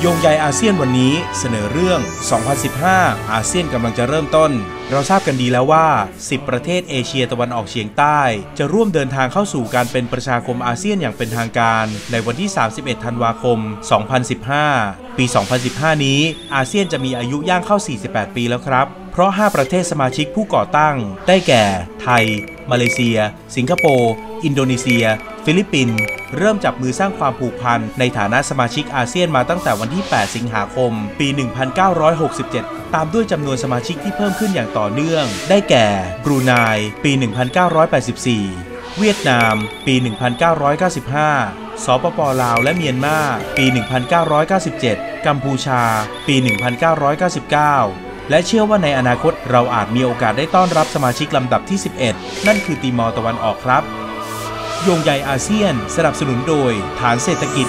โยงใยอาเซียนวันนี้เสนอเรื่อง 2015 อาเซียนกำลังจะเริ่มต้น เราทราบกันดีแล้วว่า 10 ประเทศเอเชียตะวันออกเฉียงใต้ จะร่วมเดินทางเข้าสู่การเป็นประชาคมอาเซียนอย่างเป็นทางการ ในวันที่ 31 ธันวาคม 2015 ปี 2015 นี้ อาเซียนจะมีอายุย่างเข้า 48 ปีแล้วครับ เพราะ 5 ประเทศสมาชิกผู้ก่อตั้ง ได้แก่ ไทย มาเลเซีย สิงคโปร์ อินโดนีเซีย ฟิลิปปินส์ เริ่มจับมือสร้างความผูกพันในฐานะสมาชิกอาเซียนมาตั้งแต่วันที่ 8 สิงหาคม ปี 1967 ตามด้วยจำนวนสมาชิกที่เพิ่มขึ้นอย่างต่อเนื่อง ได้แก่บรูไนปี 1984 เวียดนาม ปี 1995สปปลาวและเมียนมาปี 1997 กัมพูชา ปี 1999 และเชื่อว่าในอนาคตเราอาจมีโอกาสได้ต้อนรับสมาชิกลำดับที่ 11 นั่นคือติมอร์ตะวันออกครับ โยงใยอาเซียน สนับสนุนโดย ฐานเศรษฐกิจ